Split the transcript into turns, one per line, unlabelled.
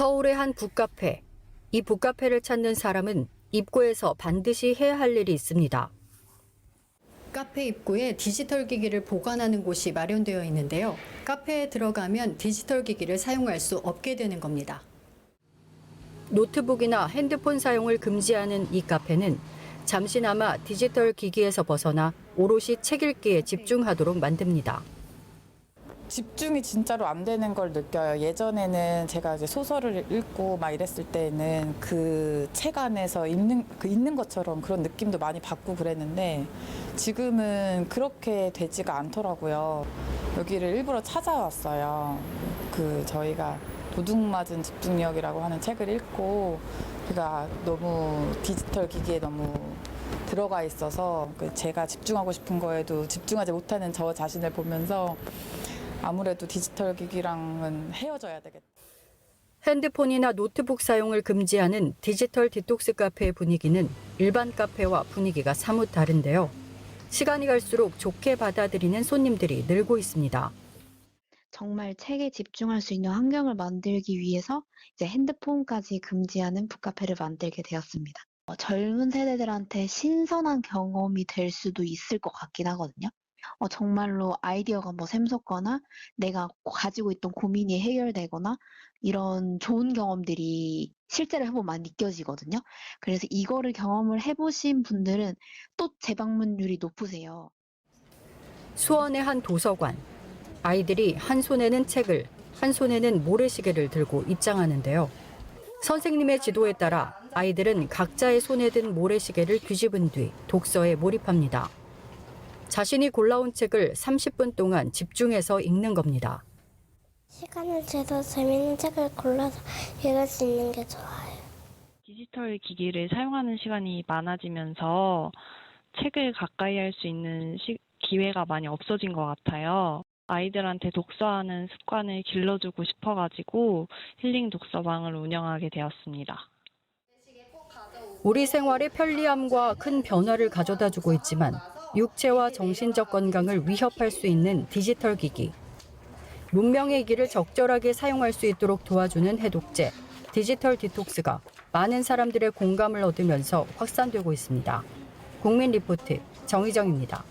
서울의 한 북카페. 이 북카페를 찾는 사람은 입구에서 반드시 해야 할 일이 있습니다. 카페 입구에 디지털 기기를 보관하는 곳이 마련되어 있는데요. 카페에 들어가면 디지털 기기를 사용할 수 없게 되는 겁니다. 노트북이나 핸드폰 사용을 금지하는 이 카페는 잠시나마 디지털 기기에서 벗어나 오롯이 책 읽기에 집중하도록 만듭니다.
집중이 진짜로 안 되는 걸 느껴요. 예전에는 제가 이제 소설을 읽고 막 이랬을 때는 그 책 안에서 있는 그 있는 것처럼 그런 느낌도 많이 받고 그랬는데 지금은 그렇게 되지가 않더라고요. 여기를 일부러 찾아왔어요. 그 저희가 도둑맞은 집중력이라고 하는 책을 읽고 제가 너무 디지털 기기에 너무 들어가 있어서 그 제가 집중하고 싶은 거에도 집중하지 못하는 저 자신을 보면서 아무래도 디지털 기기랑은 헤어져야 되겠다.
핸드폰이나 노트북 사용을 금지하는 디지털 디톡스 카페의 분위기는 일반 카페와 분위기가 사뭇 다른데요. 시간이 갈수록 좋게 받아들이는 손님들이 늘고 있습니다.
정말 책에 집중할 수 있는 환경을 만들기 위해서 이제 핸드폰까지 금지하는 북카페를 만들게 되었습니다. 어, 젊은 세대들한테 신선한 경험이 될 수도 있을 것 같긴 하거든요. 어, 정말로 아이디어가 뭐 샘솟거나 내가 가지고 있던 고민이 해결되거나 이런 좋은 경험들이 실제로 해보면 느껴지거든요. 그래서 이거를 경험을 해보신 분들은 또 재방문율이 높으세요.
수원의 한 도서관. 아이들이 한 손에는 책을, 한 손에는 모래시계를 들고 입장하는데요. 선생님의 지도에 따라 아이들은 각자의 손에 든 모래시계를 뒤집은 뒤 독서에 몰입합니다. 자신이 골라온 책을 30분 동안 집중해서 읽는 겁니다.
시간을 재서 재밌는 책을 골라서 읽을 수 있는 게 좋아요.
디지털 기기를 사용하는 시간이 많아지면서 책을 가까이 할 수 있는 시- 기회가 많이 없어진 것 같아요. 아이들한테 독서하는 습관을 길러주고 싶어가지고 힐링 독서방을 운영하게 되었습니다.
우리 생활의 편리함과 큰 변화를 가져다 주고 있지만 육체와 정신적 건강을 위협할 수 있는 디지털 기기. 문명의 길을 적절하게 사용할 수 있도록 도와주는 해독제, 디지털 디톡스가 많은 사람들의 공감을 얻으면서 확산되고 있습니다. 국민 리포트 정희정입니다.